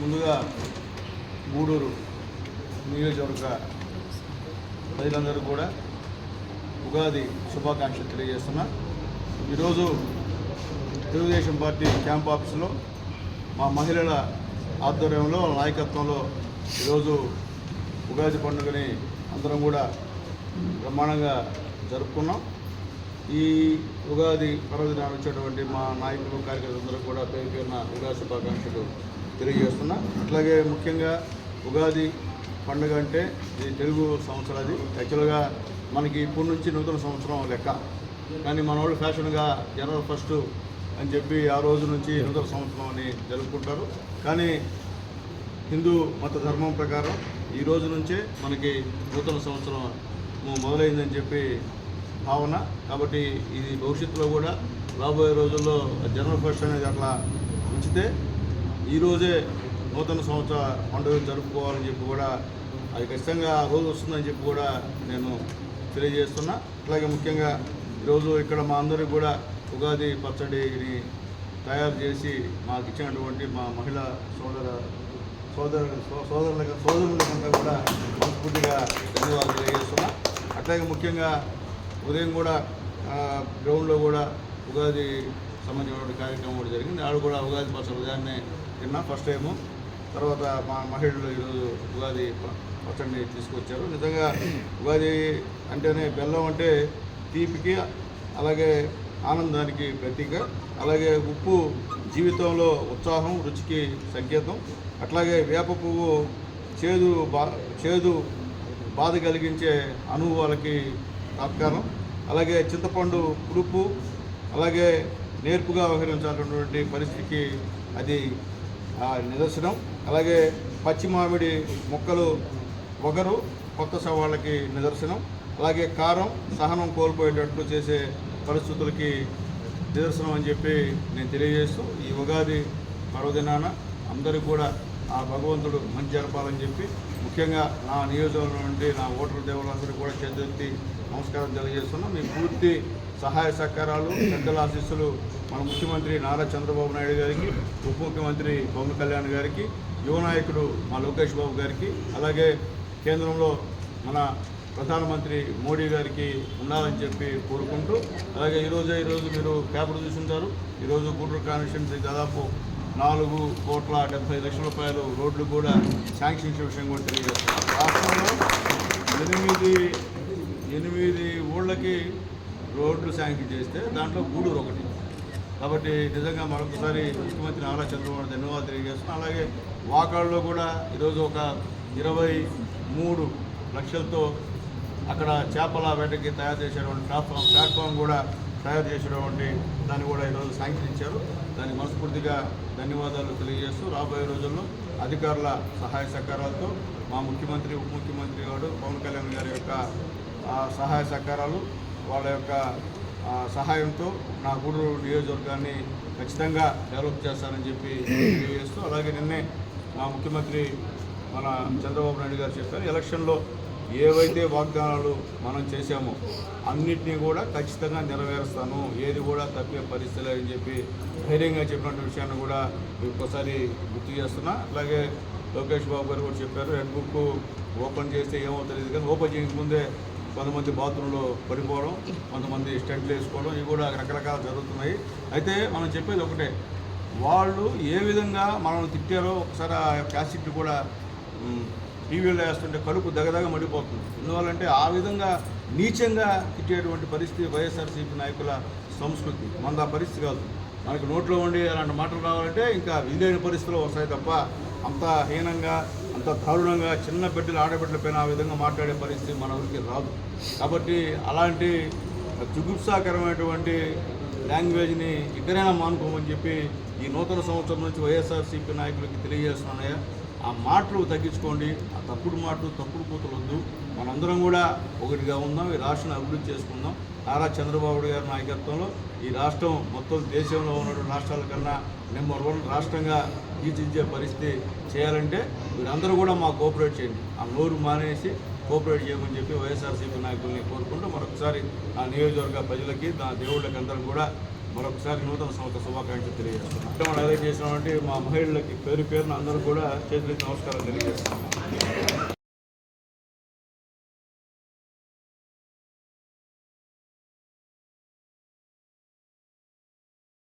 ముందుగా గూడూరు నియోజకవర్గ ప్రజలందరూ కూడా ఉగాది శుభాకాంక్షలు తెలియజేస్తున్నా ఈరోజు తెలుగుదేశం పార్టీ క్యాంప్ ఆఫీసులో మా మహిళల ఆధ్వర్యంలో నాయకత్వంలో ఈరోజు ఉగాది పండుగని అందరం కూడా బ్రహ్మాండంగా జరుపుకున్నాం. ఈ ఉగాది పర్వదినాన్ని వచ్చేటువంటి మా నాయకులు కార్యకర్తలందరూ కూడా పేరు పేరున ఉగాది శుభాకాంక్షలు తెలియజేస్తున్నా. అట్లాగే ముఖ్యంగా ఉగాది పండుగ అంటే ఇది తెలుగు సంవత్సరాది యాక్చువల్గా మనకి ఇప్పటి నుంచి నూతన సంవత్సరం లెక్క. కానీ మన వాళ్ళు ఫ్యాషన్గా జనవరి ఫస్ట్ అని చెప్పి ఆ రోజు నుంచి నూతన సంవత్సరం అని జరుపుకుంటారు. కానీ హిందూ మత ధర్మం ప్రకారం ఈ రోజు నుంచే మనకి నూతన సంవత్సరం మొదలైందని చెప్పి భావన. కాబట్టి ఇది భవిష్యత్తులో కూడా రాబోయే రోజుల్లో జనరల్ ఫస్ట్ అనేది అట్లా ఉంచితే ఈరోజే నూతన సంవత్సర పండుగను జరుపుకోవాలని చెప్పి కూడా అది ఖచ్చితంగా ఆ రోజు వస్తుందని చెప్పి కూడా నేను తెలియజేస్తున్నా. అలాగే ముఖ్యంగా ఈరోజు ఇక్కడ మా అందరికి కూడా ఉగాది పచ్చడిని తయారు చేసి మాకు ఇచ్చినటువంటి మా మహిళా సోదర సోదరు సో- సోదరులకు సోదరులకంతా కూడా మనస్ఫూర్తిగా ధన్యవాదాలు తెలియజేస్తున్నా. అట్లాగే ముఖ్యంగా ఉదయం కూడా గ్రౌండ్లో కూడా ఉగాది సంబంధించినటువంటి కార్యక్రమం కూడా జరిగింది. ఆడు కూడా ఉగాది పచ్చడి ఉదయాన్నే తిన్నా ఫస్ట్ టైము. తర్వాత మా మహిళలు ఈరోజు ఉగాది పచ్చడిని తీసుకొచ్చారు. నిజంగా ఉగాది అంటేనే బెల్లం అంటే తీపికి అలాగే ఆనందానికి ప్రతీక. అలాగే ఉప్పు జీవితంలో ఉత్సాహం రుచికి సంకేతం. అట్లాగే వేప పువ్వు చేదు బా చేదు బాధ కలిగించే అనుభవాలకి తాత్కాలం. అలాగే చింతపండు పులుపు అలాగే నేర్పుగా వ్యవహరించాలన్నటువంటి పరిస్థితికి అది నిదర్శనం. అలాగే పచ్చి మామిడి మొక్కలు ఒకరు కొత్త సవాళ్ళకి నిదర్శనం. అలాగే కారం సహనం కోల్పోయేటట్లు చేసే పరిస్థితులకి నిదర్శనం అని చెప్పి నేను తెలియజేస్తూ ఈ ఉగాది పర్వదినాన అందరూ కూడా ఆ భగవంతుడు మంచి జరపాలని చెప్పి ముఖ్యంగా నా నియోజకవర్గం నుండి నా ఓటర్ దేవులందరూ కూడా చేతులెత్తి నమస్కారం తెలియజేస్తున్నా. మీ పూర్తి సహాయ సహకారాలు పెద్దల ఆశీస్సులు మన ముఖ్యమంత్రి నారా చంద్రబాబు నాయుడు గారికి ఉప ముఖ్యమంత్రి పవన్ కళ్యాణ్ గారికి యువ నాయకుడు మా లోకేష్ బాబు గారికి అలాగే కేంద్రంలో మన ప్రధానమంత్రి మోడీ గారికి ఉండాలని చెప్పి కోరుకుంటూ అలాగే ఈరోజే ఈరోజు మీరు పేపర్ చూసుంటారు. ఈరోజు గూడూరు కాన్స్టిట్యున్సీ దాదాపు నాలుగు కోట్ల డెబ్బై లక్షల రూపాయలు రోడ్లు కూడా శాంక్షన్ చేసే విషయం కూడా తెలియజేస్తున్నారు. రాష్ట్రంలో ఎనిమిది ఎనిమిది ఊళ్ళకి రోడ్లు శాంక్షన్ చేస్తే దాంట్లో గూడూరు ఒకటి. కాబట్టి నిజంగా మరొకసారి ముఖ్యమంత్రి నారా చంద్రబాబు ధన్యవాదాలు తెలియజేస్తున్నాం. అలాగే వాకాళ్ళలో కూడా ఈరోజు ఒక ఇరవై మూడు లక్షలతో అక్కడ చేపల వేటకి తయారు చేసేటువంటి ప్లాట్ఫామ్ ప్లాట్ఫామ్ కూడా తయారు చేసేటువంటి దాన్ని కూడా ఈరోజు శాంక్షన్ ఇచ్చారు దానికి మనస్ఫూర్తిగా ధన్యవాదాలు తెలియజేస్తూ రాబోయే రోజుల్లో అధికారుల సహాయ సహకారాలతో మా ముఖ్యమంత్రి ఉప ముఖ్యమంత్రి గారు పవన్ కళ్యాణ్ గారి యొక్క సహాయ సహకారాలు వాళ్ళ యొక్క సహాయంతో నా గూడూరు నియోజకవర్గాన్ని ఖచ్చితంగా డెవలప్ చేస్తానని చెప్పి తెలియజేస్తూ అలాగే నిన్నే మా ముఖ్యమంత్రి మన చంద్రబాబు నాయుడు గారు చెప్పారు. ఎలక్షన్లో ఏవైతే వాగ్దానాలు మనం చేశామో అన్నిటినీ కూడా ఖచ్చితంగా నెరవేరుస్తాను. ఏది కూడా తప్పే పరిస్థితి లేదని చెప్పి ధైర్యంగా చెప్పినటువంటి విషయాన్ని కూడా ఒక్కసారి గుర్తు చేస్తున్నా. అలాగే లోకేష్ బాబు గారు కూడా చెప్పారు రెడ్ బుక్ ఓపెన్ చేస్తే ఏమో తెలియదు కానీ ఓపెన్ చేయకముందే కొంతమంది బాత్రూంలో పడిపోవడం కొంతమంది స్టెంట్లు వేసుకోవడం ఇవి కూడా రకరకాల జరుగుతున్నాయి. అయితే మనం చెప్పేది ఒకటే వాళ్ళు ఏ విధంగా మనల్ని తిట్టారో ఒకసారి ఆ క్యాసెట్ కూడా టీవీలో వేస్తుంటే కడుపు దగదగ మడిపోతుంది. ఎందువల్లంటే ఆ విధంగా నీచంగా తిట్టేటువంటి పరిస్థితి వైఎస్ఆర్సీపీ నాయకుల సంస్కృతి. మన ఆ పరిస్థితి కాదు. మనకి నోట్లో ఉండి అలాంటి మాటలు రావాలంటే ఇంకా వీలైన పరిస్థితులు వస్తాయి తప్ప అంత హీనంగా అంత దారుణంగా చిన్న బిడ్డలు ఆడబిడ్డల పైన ఆ విధంగా మాట్లాడే పరిస్థితి మన ఊరికి రాదు. కాబట్టి అలాంటి జుగుప్సాకరమైనటువంటి లాంగ్వేజ్ని ఇక్కడైనా మానుకోమని చెప్పి ఈ నూతన సంవత్సరం నుంచి వైఎస్ఆర్సీపీ నాయకులకి తెలియజేస్తున్నాయా ఆ మాటలు తగ్గించుకోండి ఆ తప్పుడు మాటలు తప్పుడు కూతులు వద్దు మనందరం కూడా ఒకటిగా ఉందాం ఈ రాష్ట్రాన్ని అభివృద్ధి చేసుకుందాం. నారా చంద్రబాబు గారి నాయకత్వంలో ఈ రాష్ట్రం మొత్తం దేశంలో ఉన్నటువంటి రాష్ట్రాల కన్నా నెంబర్ వన్ రాష్ట్రంగా తీర్చిదిద్దే పరిస్థితి చేయాలంటే మీరందరూ కూడా మాకు కోఆపరేట్ చేయండి. ఆ నోరు మానేసి కోఆపరేట్ చేయమని చెప్పి వైఎస్ఆర్సీపీ నాయకుల్ని కోరుకుంటూ మరొకసారి ఆ నియోజకవర్గ ప్రజలకి నా దేవుళ్ళకి అందరం కూడా మరొకసారి నూతన సంవత్సర శుభాకాంక్షలు తెలియజేస్తున్నాం. మనం ఏదైతే చేసినామంటే మా మహిళలకి పేరు పేరున అందరూ కూడా చేతులకి నమస్కారం తెలియజేస్తున్నాం.